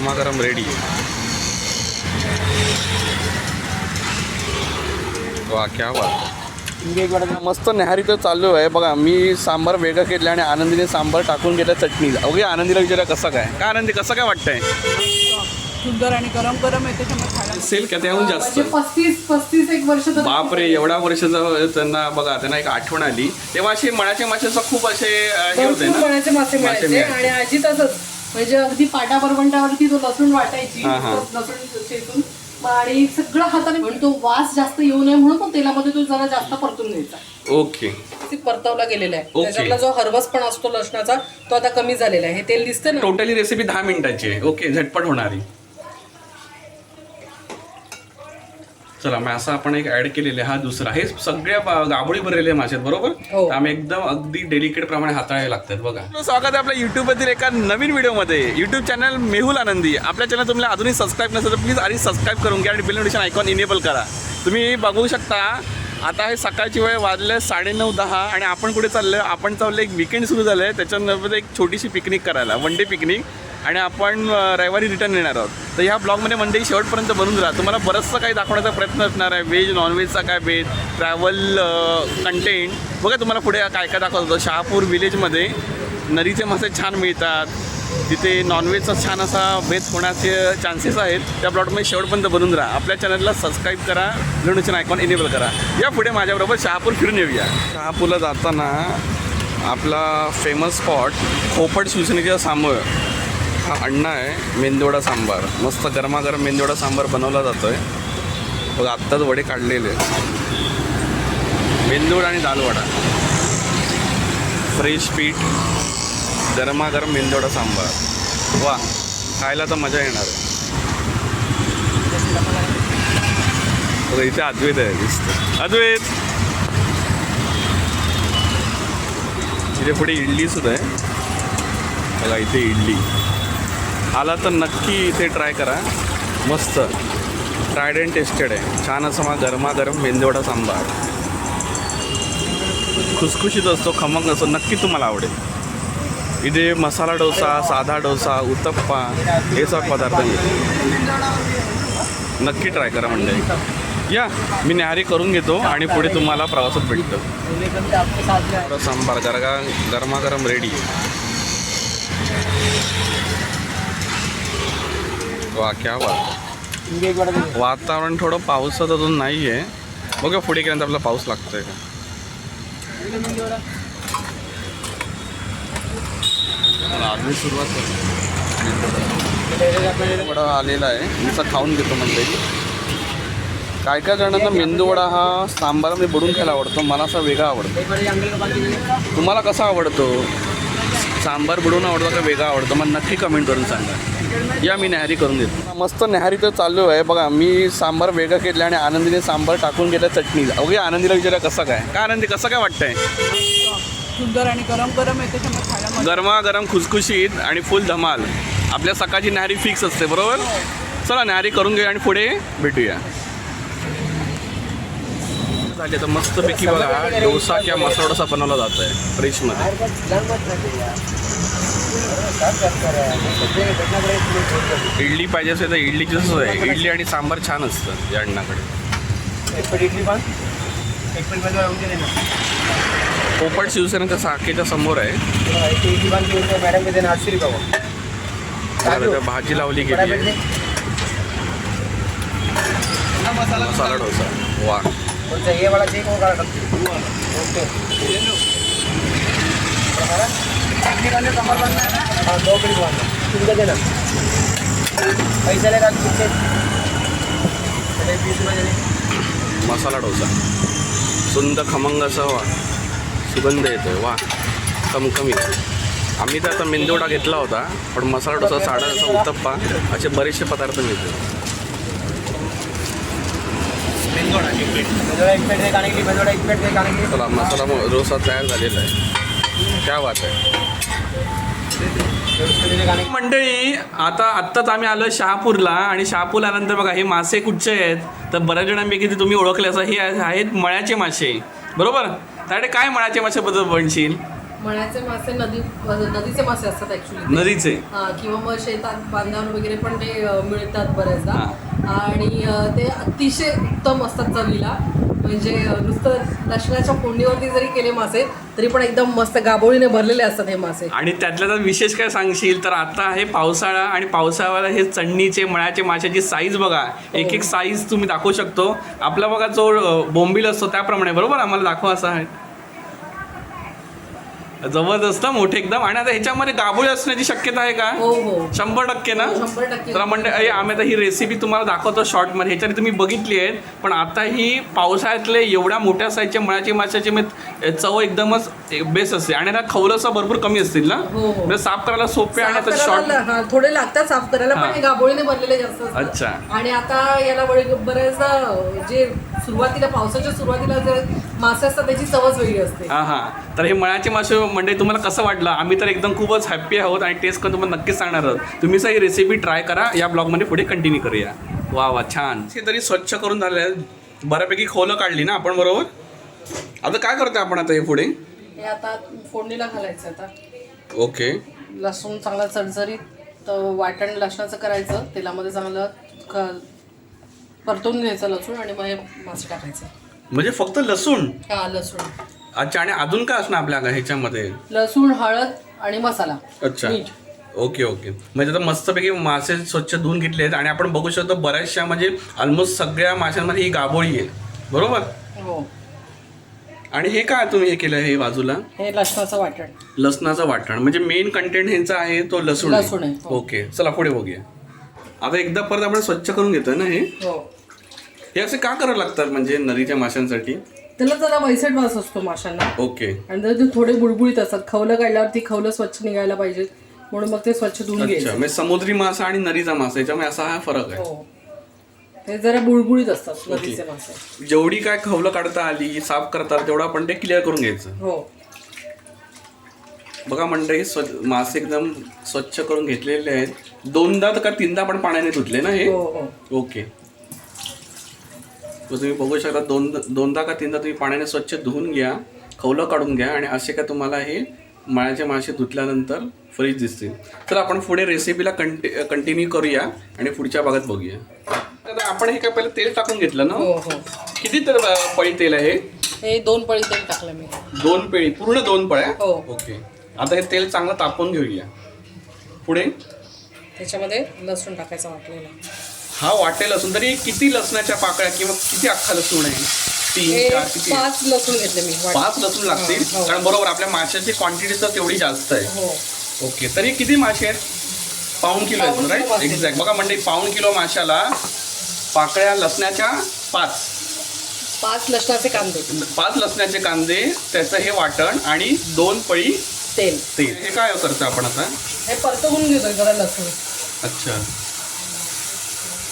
गरमागरम रेडी वा क्या बात. मस्त न्याहारीचं चालू आहे. बघा मी सांबार वेगळं केलं आणि आनंदीने सांबार टाकून घेतलं चटणी ओके आनंदीला विचारा कसं काय. काय आनंदी कसं काय वाटतंय? सुंदर आणि गरम गरम आहे त्याच्यामुळे का त्याहून जास्त. म्हणजे पस्तीस पस्तीस एक वर्ष तर बापरे एवढ्या वर्षाचं त्यांना बघा त्यांना एक आठवण आली. तेव्हा असे मळाच्या माशाचं खूप असे हे होते मासे मासे मिळायचे. आणि आजी तसंच म्हणजे अगदी पाटा बरवंटावरती तो लसूण वाटायची हा, हा. लसूण चेचून मग आणि सगळं हाताने पण तो वास जास्त येऊ नये म्हणून तो तेलामध्ये तो जरा जास्त परतून घ्यायचा. ओके. ते परतवला गेलेला आहे. त्याच्यातला जो हरवस पण असतो लसणाचा तो आता कमी झालेला आहे. हे तेल दिसतं ना? टोटली रेसिपी दहा मिनिटाची आहे. ओके झटपट होणारी. चला मग असं आपण एक ऍड केलेले हा दुसरा. हे सगळ्या गाबोळी भरलेले मासे आहेत बरोबर? हो. तर आम्ही एकदम अगदी डेलिकेट प्रमाणे हाताळावे लागतात बघा. स्वागत आहे आपल्या युट्यूब मधील एका नवीन व्हिडिओमध्ये युट्यूब चॅनल मेहुल आनंदी. आपल्या चॅनल तुम्हाला अजूनही सबस्क्राईब नसेल तर प्लीज आधी सबस्क्राईब करून घ्या आणि बिल नोटिफिकेशन आयकॉन इनेबल करा. तुम्ही बघू शकता आता हे सकाळची वेळ वाजले साडेनऊ दहा आणि आपण कुठे चाललं आपण चाललं एक विकेंड सुरू झालं आहे त्याच्यानंतर एक छोटीशी पिकनिक करायला. वन डे पिकनिक आणि आपण रविवारी रिटर्न येणार आहोत. तर ह्या ब्लॉगमध्ये मंडई शेवटपर्यंत बनून राहा. तुम्हाला बरंचसं काही दाखवण्याचा प्रयत्न असणार आहे. व्हेज नॉनव्हेजचा काय बेत ट्रॅव्हल कंटेंट बघा तुम्हाला पुढे काय काय दाखवतो शहापूर विलेजमध्ये नदीचे मासे छान मिळतात. तिथे नॉनव्हेजचा छान असा भेद होण्याचे चान्सेस आहेत. त्या प्लॉटमध्ये शेवटपर्यंत बनून राहा. आपल्या चॅनलला सबस्क्राईब करा. नोटिफिकेशन आयकॉन इनेबल करा. या पुढे माझ्याबरोबर शहापूर फिरून येऊया. शहापूरला जाताना आपला फेमस स्पॉट खोपट शिवसेनेच्या सामोर. हा अण्णा आहे मेंदोडा सांबार. मस्त गरमागरम मेंदोडा सांबार बनवला जातो आहे बघा आत्ताच वडे काढलेले. आहेत. आणि दालवडा फ्रेश पीठ गरमागरम मेंदोडा सांबार. वा खायला तर मजा येणार आहे. बघा, इथे अद्वैत आहे दिसतं अद्वैत! इथे पुढे इडली सुद्धा आहे. बघा इथे इडली. आला तर नक्की इथे ट्राय करा. मस्त. ट्रायड अँड टेस्टेड आहे. छान असं माझा गरमागरम मेंदोडा सांबार. खुसखुशीत असतो खमंग असतो नक्की तुम्हाला आवडेल. इथे मसाला डोसा साधा डोसा उत्तप्पा हे सगळे पदार्थ मिळतील नक्की ट्राय करा म्हणजे. या मी न्याहारी करून घेतो आणि पुढे तुम्हाला प्रवासात भेटतो. सांबार गरगा गरमागरम रेडी वा क्या बात वातावरण थोडं पावसाचं अजून नाही आहे बघा पुढे गेल्यानंतर आपला पाऊस लागतोय का? आधी सुरुवात वडा आलेला आहे. मी असा खाऊन घेतो म्हणते काय काय जणांना मेंदूवडा हा सांबारामध्ये बुडून खायला आवडतो. मला असा वेगळा आवडतो. तुम्हाला कसा आवडतो? सांबार बुडून आवडतो का वेगळा आवडतो? मग नक्की कमेंट करून सांगा. या मी न्याहारी करून देतो. मस्त न्याहारीचं चालू आहे बघा मी सांबार वेगळं केलं आणि आनंदीने सांबार टाकून घेतलं चटणी. ओके आनंदीला विचारा कसं काय. काय आनंदी कसं काय वाटतंय? सुंदर आणि गरम गरम मजा गरमागरम खुसखुशीत आणि फुल धमाल. आपल्या सकाळची न्याहारी फिक्स असते बरोबर? चला न्याहारी करून घेऊया आणि पुढे भेटूया. झाली. तर मस्तपैकी बघा डोसा किंवा मसाला डोसा बनवला जात आहे फ्रेशमध्ये इडली पाहिजे असेल तर इडलीची सोय आहे. इडली आणि सांबार छान असतं या अण्णाकडे. पोपट शिवसेनेच्या साखेच्या समोर आहे. भाजी लावली गेली आहे. मसाला डोसा. वा కొంచెం ఏ వాళ్ళ होगा ओके हाँ दो प्लेट वाला तुमको देना मसाला डोसा सुंदर खमंग असा वा सुगंध येतोय वा कमकमीत आम्ही तर आता मेंदोडा घेतला होता पण मसाला डोसा साडा असा उत्तप्पा असे बरेचसे पदार्थ मिळते एक प्लेट प्लेट चला मसाला डोसा तयार झालेला आहे. क्या बात आहे. मंडळी आता आत्ताच आम्ही आलो शहापूरला आणि शहापूरला आल्यानंतर बघा हे मासे कुठचे आहेत? तर बऱ्याच जणांपैकी ते तुम्ही ओळखले असं हे आहे- आहेत मळ्याचे मासे. बरोबर? त्याकडे काय मळ्याचे माशाबद्दल बनशील? मळ्याचे मासे नदी नदीचे मासे असतात ऍक्च्युली नदीचे. किंवा मग शेतात बांधावर वगैरे पण ते मिळतात बऱ्याचदा. हा. आणि ते अतिशय उत्तम असतात चवीला म्हणजे नुसतं लसणाच्या फोडणीवरती जरी केले मासे तरी पण एकदम मस्त गाबोळीने भरलेले असतात हे मासे. आणि त्यातल्या तर विशेष काय सांगशील? तर आता आहे पावसाळा आणि पावसाळ्याला हे चढणीचे मळ्याचे माशाची साईज बघा. एक एक साईज तुम्ही दाखवू शकतो. आपला बघा जो बोंबील असतो त्याप्रमाणे बरोबर? आम्हाला दाखवा असा आहे. जबरदस्त मोठे एकदम. आणि आता ह्याच्यामध्ये गाभोळी असण्याची शक्यता आहे का? हो हो. शंभर टक्के ना? हो, शंभर टक्के. तर म्हणजे अरे, आम्ही आता ही रेसिपी तुम्हाला दाखवतो शॉर्टमध्ये ह्याच्यात तुम्ही बघितली आहे पण आता ही पावसाळ्यातले एवढ्या मोठ्या साईजच्या मळ्याची माशाची म्हणजे चव एकदमच बेस्ट असते. आणि आता खवलंसं भरपूर कमी असतील ना? हो, हो. साफ करायला सोपे आणि साफ आता शॉर्ट हा, थोडे लागतात साफ करायला. पण हे. गाभोळीने भरलेले जास्त असतात. अच्छा. आणि आता याला बरे- बऱ्याचदा जे सुरुवातीला पावसाच्या सुरुवातीला जे मासे असतात त्याची चवच वेगळी असते. हा हा. तर हे मळ्याचे मासे म्हणजे तुम्हाला कसं वाटलं? आम्ही तर एकदम खूपच हॅप्पी आहोत आणि टेस्ट करून तुम्हाला नक्कीच सांगणार आहोत. तुम्ही ही रेसिपी ट्राय करा. या ब्लॉगमध्ये पुढे कंटिन्यू करूया. वा वा छान. हे तरी स्वच्छ करून झाले. बऱ्यापैकी खोलं काढली ना आपण बरोबर? आता काय करतोय आपण आता हे पुढे? हे आता फोडणीला घालायचं आता. ओके. लसूण चांगला चरचरीत तर वाटण लसणाचं करायचं तेलामध्ये चांगलं क परतून घ्यायचं लसूण आणि मग हे मासे टाकायचं. म्हणजे फक्त लसूण? हा लसूण. अच्छा आणि अजून काय असणार आपल्या ह्याच्यामध्ये? लसूण हळद आणि मसाला. अच्छा. मीठ. Okay okay. म्हणजे आता मस्तपैकी मासे स्वच्छ धुवून घेतले आहेत आणि आपण बघू शकतो बऱ्याचशा म्हणजे ऑलमोस्ट सगळ्या माशांमध्ये ही गाभोळी आहे. बरोबर? हो. आणि हे काय तुम्ही हे केलं हे बाजूला? हे लसणाचं वाटण. लसणाचं वाटण. म्हणजे मेन कंटेंट ह्यांचा आहे तो लसूण लसूण आहे, हो. ओके चला पुढे बघूया. आता एकदा परत आपण स्वच्छ करून घेतोय ना हे? हो. हे असे का करावं लागतात म्हणजे नदीच्या माशांसाठी? त्याला जरा वैसट वास असतो माशांना. ओके आणि जर ते थोडे बुडबुडीत असतात खवलं काढल्यावर ती खवलं स्वच्छ निघायला पाहिजेत. म्हणून मग ते स्वच्छ धुवून अच्छा. घ्यायचं. म्हणजे समुद्री मासा आणि नदीचा मासा याच्यामुळे असा हा फरक आहे. हो. ते जरा बुडबुडीत असतात नदीचे मासे. जेवढी काय खवलं काढता आली साफ करता आली, तेवढं आपण ते क्लिअर करून घ्यायचं. हो. बघा मंडळी स्व मासे एकदम स्वच्छ करून घेतलेले आहेत. दोनदा का तीनदा पण पाण्याने धुतले ना हे? हो हो. ओके. तर तुम्ही बघू शकता दोन दोनदा का तीनदा तुम्ही पाण्याने स्वच्छ धुवून घ्या खवलं काढून घ्या आणि असे का तुम्हाला हे मळ्याचे मासे धुतल्यानंतर फ्रीज दिसतील. तर आपण पुढे रेसिपीला कंटि कंटिन्यू करूया आणि पुढच्या भागात बघूया. आता आपण हे काय पहिलं तेल टाकून घेतलं ना? हो हो. किती तर अ, पळी तेल आहे हे? दोन पळी तेल टाकलं मी. दोन पेळी पूर्ण दोन पळ्या? हो. ओके. आता हे तेल चांगलं तापवून घेऊया. पुढे? त्याच्यामध्ये लसूण टाकायचं वाटलेलं. हा वाटेल असून तरी किती लसणाच्या पाकळ्या किंवा किती अख्खा लसूण आहे? तीन चार किती? पाच लसूण घेतले मी वाट- पाच लसूण लागतील? हो. कारण बरोबर आपल्या माशाची क्वांटिटी तर तेवढी जास्त आहे. हो. ओके तरी किती मासे आहेत? पाऊन किलो पाऊण आहेत किलो राईट मासे. एक्झॅक्ट बघा म्हणजे पाऊन किलो माशाला पाकळ्या लसण्याच्या पाच. पाच लसणाचे कांदे. पाच लसण्याचे कांदे त्याचं हे वाटण आणि दोन पळी तेल. तेल. हे काय करतो आपण आता? हे परतवून घेतोय जरा लसूण. अच्छा.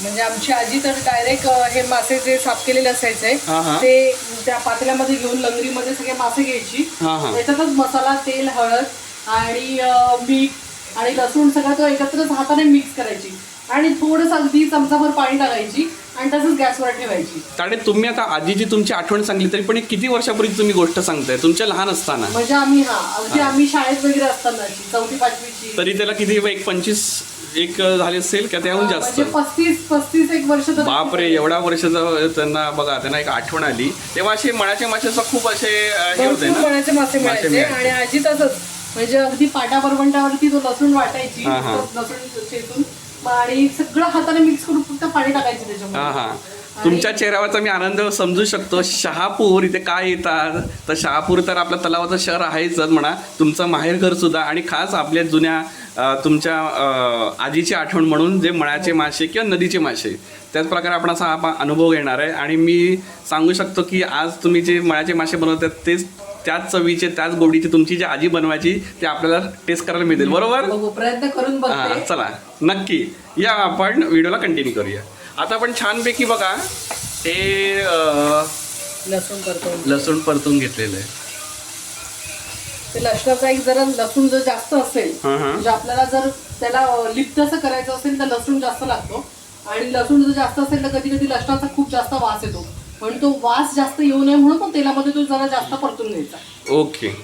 म्हणजे आमची आजी तर डायरेक्ट हे मासे जे साफ केलेले असायचे हा, हा. ते त्या पातेल्यामध्ये घेऊन लंगरीमध्ये सगळे मासे घ्यायची. हा, हा. त्याच्यातच मसाला तेल हळद आणि अं, मीठ आणि लसूण सगळं तो एकत्रच हाताने मिक्स करायची. आणि थोडंसं अगदी चमचाभर पाणी टाकायची आणि तसंच गॅसवर ठेवायची. ताडे तुम्ही आता आजीची तुमची आठवण सांगली तरी पण एक किती वर्षापूर्वी तुम्ही गोष्ट सांगताय? तुमच्या लहान असताना. म्हणजे आम्ही हा अगदी आम्ही शाळेत वगैरे असताना चौथी पाचवीची. तरी त्याला किती एक पंचवीस एक झाले असेल का? त्याहून जास्त. म्हणजे पस्तीस पस्तीस एक वर्ष तर बापरे एवढ्या वर्षाचं त्यांना बघा त्यांना एक आठवण आली. तेव्हा असे मळ्याचे माशाचं खूप असे अं, हे होते भरपूर ना मासे मिळायचे. मिळायचे. आणि आजी तसंच. म्हणजे अगदी पाटा बरवंटावरती तो लसूण वाटायची हा, हा. लसूण चेचून मग आणि सगळं हाताने मिक्स करून फक्त पाणी टाकायचं हा त्याच्यामध्ये. हा तुमच्या चेहऱ्यावरचा मी आनंद समजू शकतो. शहापूर इथे काय येतात? तर शहापूर तर आपलं तलावाचं शहर आहेच म्हणा. तुमचं माहेरघर सुद्धा आणि खास आपल्या जुन्या अं, तुमच्या अं, आजीची आठवण म्हणून जे मळ्याचे मासे किंवा नदीचे मासे त्याच प्रकारे आपण असा हा अनुभव घेणार आहे. आणि मी सांगू शकतो की आज तुम्ही जे मळ्याचे मासे बनवतात तेच त्याच चवीचे त्याच गोडीचे तुमची जी आजी बनवायची ते आपल्याला टेस्ट करायला मिळतील. बरोबर? बघू प्रयत्न करून हा चला. नक्की. या आपण व्हिडिओला कंटिन्यू करूया. आता आपण छानपैकी बघा हे लसूण करतो लसूण परतून घेतलेलं आहे. ते लसणाचा एक जरा लसूण जर जास्त असेल. म्हणजे आपल्याला जर त्याला लिप्त असं करायचं असेल तर लसूण जास्त लागतो. आणि लसूण जर जास्त असेल तर कधी कधी लसणाचा खूप जास्त वास येतो. पण तो वास जास्त येऊ नये म्हणून तो तेलामध्ये तो जरा जास्त परतून घ्यायचा ओके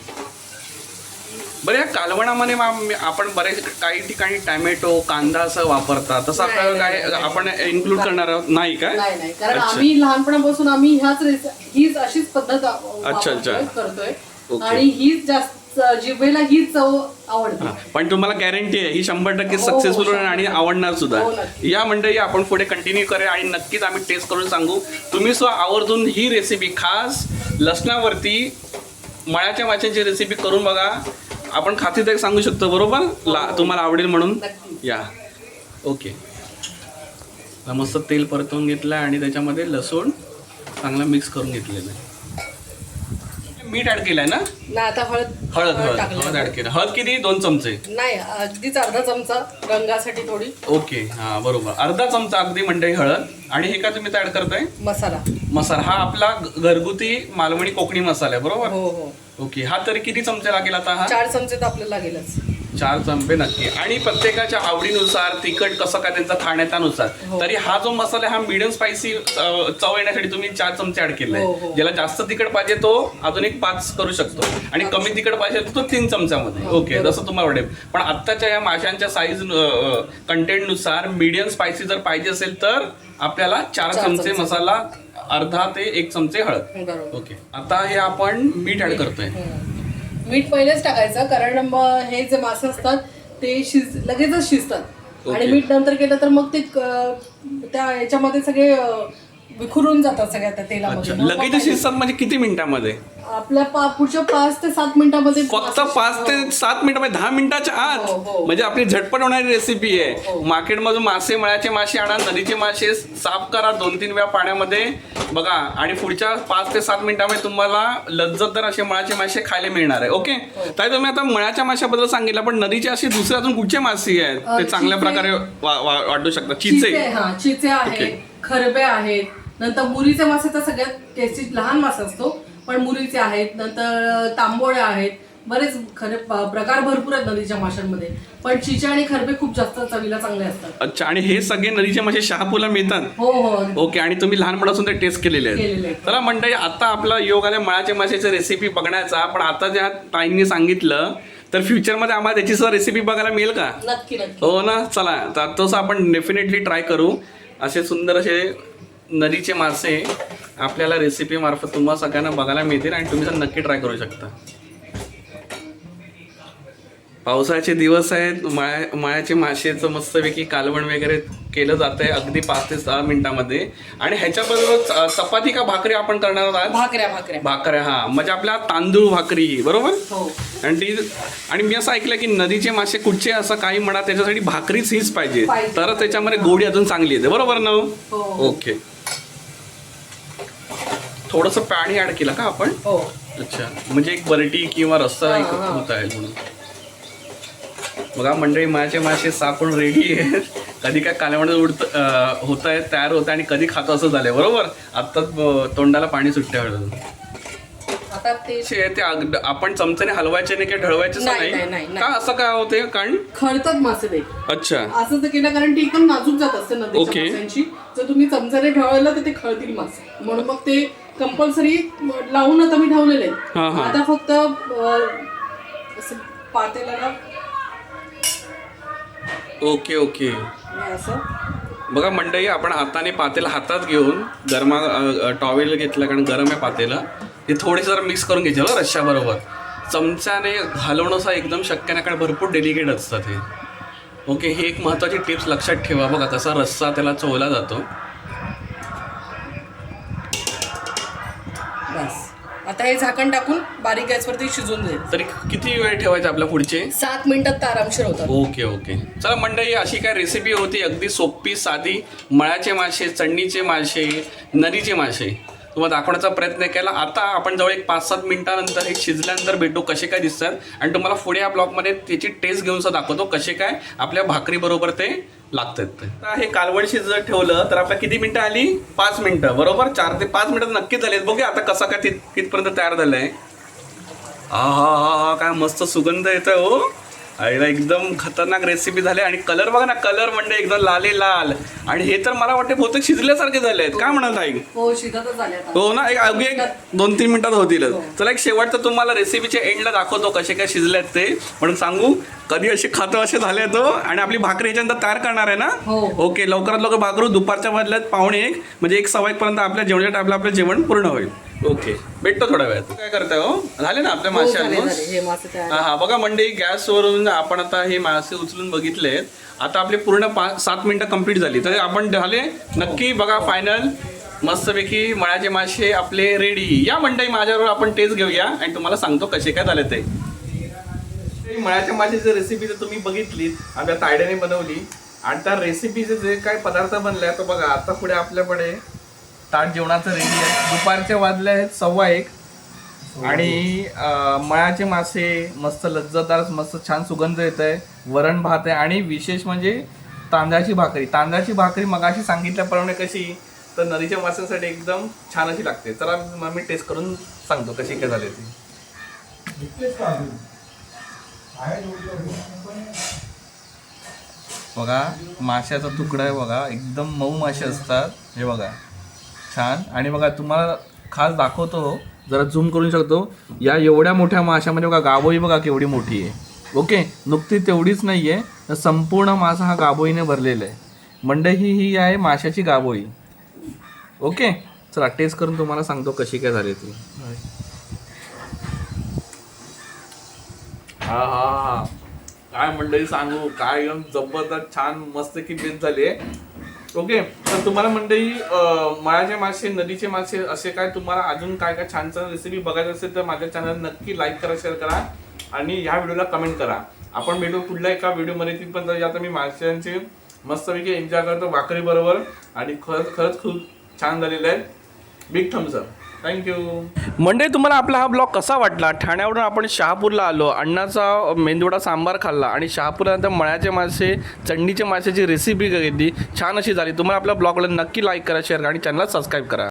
बरं या कालवणामध्ये आपण बरेच काही ठिकाणी टॅमॅटो कांदा असं वापरतात तसं आपल्याला काय. आपण इन्क्लूड करणार आहोत नाही काय नाही नाही कारण अच्छा. आम्ही लहानपणापासून आम्ही ह्याच रेस हीच अशीच पद्धत अच्छा, अच्छा. वापरतोय, करतोय ओके. आणि हीच जास्त जिभेला हीच चव आवडते. हा, पण तुम्हाला गॅरंटी आहे ही शंभर टक्के हो, सक्सेसफुल शंभर होणार आणि. आवडणार सुद्धा. हो, नक्की. या मंडळी आपण पुढे कंटिन्यू करूया आणि नक्कीच आम्ही टेस्ट करून सांगू. तुम्ही सुद्धा आवर्जून ही रेसिपी खास लसणावरती मळ्याच्या माशांची रेसिपी करून बघा. आपण खात्रीदायक सांगू शकतो बरोबर? ला तुम्हाला आवडेल म्हणून? नक्की. या. ओके. मस्त तेल परतवून घेतलं आणि त्याच्यामध्ये लसूण चांगला मिक्स करून घेतलेलं आहे. मीठ ऍड केलंय ना? ना आता हळद हळद हळद हळद. ऍड केलं हळद किती? दोन चमचे. नाही अगदीच अर्धा चमचा रंगासाठी थोडी. ओके हा बरोबर. अर्धा चमचा अगदी मंडळी हळद. आणि हे का तुम्ही ऍड करताय? मसाला. मसाला. हा आपला घ- घरगुती मालवणी कोकणी मसाला आहे बरोबर? हो हो. ओके हा तरी किती चमचे लागेल आता हा? चार चमचे तर आपल्याला लागेलच. चार चमचे नक्की आणि प्रत्येकाच्या आवडीनुसार तिखट कसं काय त्यांचा खाण्याच्यानुसार हो. तरी हा जो मसाला आहे, हा मिडियम स्पायसी चव येण्यासाठी तुम्ही चार चमचे ऍड केलाय हो, हो. ज्याला जास्त तिखट पाहिजे तो अजून एक पाच करू शकतो आणि कमी तिखट पाहिजे तो तीन चमच्यामध्ये ओके. जसं तुम्हाला वाटेल पण आत्ताच्या या माशांच्या साईज कंटेंटनुसार मीडियम स्पायसी जर पाहिजे असेल तर आपल्याला चार चमचे. मसाला अर्धा ते एक चमचे हळद ओके आता हे आपण मीठ ऍड करतोय. मीठ पहिलेच टाकायचं कारण हे जे मासे असतात ते शिज लगेचच शिजतात आणि. मीठ नंतर केलं तर मग ते त्या याच्यामध्ये सगळे विखुरून जातात सगळ्या त्या तेलामध्ये लगेच शिजतात म्हणजे किती मिनिटामध्ये आपल्या पा- पुढच्या पाच ते सात मिनिटामध्ये फक्त पाच ते हो. सात मिनिटामध्ये दहा मिनिटाच्या हो, आत हो. म्हणजे आपली झटपट होणारी रेसिपी आहे हो. मार्केटमधून मासे मळ्याचे मासे आणा नदीचे मासे साफ करा दोन तीन वेळा पाण्यामध्ये बघा आणि पुढच्या पाच ते सात मिनिटामध्ये तुम्हाला लज्जतदार असे मळ्याचे मासे खायला मिळणार आहे ओके हो. ताई तुम्ही आता मळ्याच्या माशाबद्दल सांगितलं पण नदीचे असे दुसरे अजून कुठचे मासे आहेत अ, ते चांगल्या चिचे. प्रकारे वा- वा- वाटू शकतात चिचे चिचे हा चिचे ओके. आहेत खरबे आहेत. नंतर मुरीचे मासे तर सगळ्यात टेस्टी लहान मासा असतो पण मुरीचे आहेत. नंतर तांबोळे आहेत. बरेच खरे प्रकार भरपूर आहेत नदीच्या माशांमध्ये. पण चिचे आणि खरबे खूप जास्त चवीला चांगले असतात. अच्छा आणि हे सगळे नदीचे मासे शहापूला मिळतात? हो हो. ओके आणि तुम्ही लहानपणापासून ते टेस्ट केलेले आहेत. चला मंडळी आता आपला योग आल्या मळाच्या माशाची रेसिपी बघण्याचा पण आता ज्या ताईंनी सांगितलं तर फ्युचरमध्ये आम्हाला त्याची सुद्धा रेसिपी बघायला मिळेल का? नक्की नक्की. हो ना? चला तर तसं आपण डेफिनेटली ट्राय करू. असे सुंदर असे नदीचे मासे आपल्याला रेसिपी मार्फत तुम्हाला सगळ्यांना बघायला मिळतील आणि तुम्ही तर नक्की ट्राय करू शकता. पावसाचे दिवस आहेत माळ्या माळ्याचे मासेचं मस्तपैकी कालवण वगैरे केलं जात आहे अगदी पाच ते सहा मिनिटामध्ये. आणि ह्याच्याबरोबर चपाती का भाकरी आपण करणार आहोत? भाकऱ्या भाकऱ्या. भाकऱ्या हा. म्हणजे आपल्या तांदूळ भाकरी बरोबर? हो. आणि ती आणि मी असं ऐकलं की नदीचे मासे कुठचे असं काही म्हणा त्याच्यासाठी भाकरीच हीच पाहिजे. तर त्याच्यामध्ये गोडी अजून चांगली येते. बरोबर ना हो, हो. ओके. थोडस पाणी ऍड केलं का आपण? अच्छा. म्हणजे एक बरटी किंवा रस्सा एक हा. होता आहे म्हणून. बघा मंडळी माझे मासे सापून रेडी आहेत. कधी काय कालवण उडत होत आहे तयार होत आणि कधी खातो असं झालंय बरोबर? आत्ताच तोंडाला पाणी सुट्ट्या हळून आता ते आपण चमच्याने हलवायचे नाही किंवा ढळवायचे नाही, का. असं काय होते कारण? खळतात मासे ते. अच्छा. असं तर केलं कारण ती एकदम नाजूक जात असते. माशांची जर तुम्ही चमचाने ढवळलं तर ते खळतील मासे. म्हणून मग ते कंपल्सरी लावून आता मी हा. आता फक्त पातेल्याला ओके ओके. असं. बघा मंडळी आपण हाताने पातेला हातात घेऊन गरमा टॉवेल घेतलं कारण गरम आहे पातेलं. ते थोडेसे जरा मिक्स करून घ्यायचे बरं रश्श्याबरोबर. चमच्याने हलवणं असं एकदम शक्य नाही कारण भरपूर डेलिकेट असतात हे ओके हे एक महत्त्वाची टिप्स लक्षात ठेवा. बघा कसा रस्सा त्याला चोवला जातो. आता हे झाकण टाकून बारीक गॅसवरती शिजून जाईल तरी किती वेळ ठेवायचे आपल्या पुढचे? सात मिनिटात तर आरामशीर होतात. Okay okay. चला मंडळी अशी काय रेसिपी होती? अगदी सोपी साधी मळ्याचे मासे चढणीचे मासे नदीचे मासे. तुम्हाला दाखवण्याचा प्रयत्न केला. आता आपण जवळ एक पाच सात मिनिटानंतर हे शिजल्यानंतर भेटू कसे काय दिसतात. आणि तुम्हाला पुढे या ब्लॉगमध्ये त्याची टेस्ट घेऊन सुद्धा दाखवतो कसे काय आपल्या भाकरीबरोबर ते लागतात ते. आता हे कालवडशी जर ठेवलं तर आपल्या किती मिनिटं आली? पाच मिनिटं. बरोबर? चार ते पाच मिनिटं नक्कीच झाले बघूया आता कसा काय तिथ तिथपर्यंत तयार झालंय. हा हा हा हा काय मस्त सुगंध येतोय हो. आईला एकदम खतरनाक रेसिपी झाली आणि कलर बघा ना कलर म्हणजे एकदम लाले लाल. आणि हे तर मला वाटते बहुतेक शिजल्यासारखे झाले आहेत. काय म्हणाल ताई? हो शिजतच झाले आता. हो ना एक अगदी एक दोन तीन मिनिटात होतीलच. चला एक शेवटचं तुम्हाला रेसिपीच्या एंडला दाखवतो कसे काय शिजलेत ते. म्हणून सांगू कधी असे खातं असे झाले तो आणि आपली भाकरी याच्यानंतर तयार करणार आहे ना? हो. ओके लवकरात लवकर भाकरू दुपारच्या बदल्यात पाहुणे एक म्हणजे एक सव्वा एक पर्यंत आपल्या जेवणाच्या टाईपला आपलं जेवण पूर्ण होईल. ओके. भेटतो थोड्या वेळात काय करताय हो? झाले ना आपल्या हो, मासे? झाले. हे मासे तयार बघा मंडळी गॅसवरून आपण आता हे मासे उचलून बघितलेत आता आपले पूर्ण पाच सात मिनिटं कंप्लीट झाली. तर आपण झाले. नक्की बघा फायनल मस्तपैकी मळाचे मासे आपले रेडी या मंडळी माझ्याबरोबर आपण टेस्ट घेऊया. आणि तुम्हाला सांगतो कसे काय झाले ते. ते मळ्याच्या माशाची रेसिपी जर तुम्ही बघितली आपल्या तायड्याने बनवली. आणि त्या रेसिपीचे जे काय पदार्थ बनले तर बघा आता पुढे आपल्याकडे ताट जेवणाचं रेडी आहे. दुपारच्या वाजले आहेत सव्वा एक. आणि अं, मळ्याचे मासे मस्त लज्जतदार मस्त छान सुगंध येत आहे वरण भात आहे. आणि विशेष म्हणजे तांदळाची भाकरी. तांदळाची भाकरी मगाशी सांगितल्याप्रमाणे कशी तर नदीच्या माशांसाठी एकदम छान अशी लागते. चला मग मी टेस्ट करून सांगतो कशी काय झाली ती. बघा माशाचा तुकडा आहे बघा. एकदम मऊ मासे असतात. हे बघा. छान. आणि बघा तुम्हाला खास दाखवतो जरा झूम करू शकतो. या एवढ्या मोठ्या माशामध्ये बघा गाभोई बघा केवढी मोठी आहे. ओके? नुकती तेवढीच नाही आहे तर संपूर्ण मासा हा गाभोईने भरलेला आहे. मंडई ही ही आहे माशाची गाभोई ओके? चला टेस्ट करून तुम्हाला सांगतो कशी काय झाली ती. हा हा हा. काय मंडळी सांगू? काय एकदम जबरदस्त छान मस्त की बेस झाली ओके तर तुम्हाला मंडळी अं, मासे नदीचे मासे असे काय तुम्हाला अजून काय काय छान छान रेसिपी बघायचं असेल तर माझ्या चॅनल नक्की लाईक करा शेअर करा आणि ह्या व्हिडिओला कमेंट करा. आपण भेटू पुढल्या एका व्हिडिओमध्ये ती पण आता मी माशांचे मस्तपैकी एन्जॉय करतो भाकरी बरोबर आणि खरंच खरंच खूप छान झालेलं आहे. बिग थम्स अप थँक्यू म्हणजे तुम्हाला आपला हा ब्लॉग कसा वाटला? ठाण्यावरून आपण शहापूरला आलो अण्णाचा मेंदूडा सांबार खाल्ला आणि शहापूरनंतर मळ्याचे मासे चंडीचे माशाची रेसिपी घेतली छान अशी झाली. तुम्हाला आपल्या ब्लॉगला नक्की लाईक करा शेअर करा आणि चॅनलला सबस्क्राईब करा.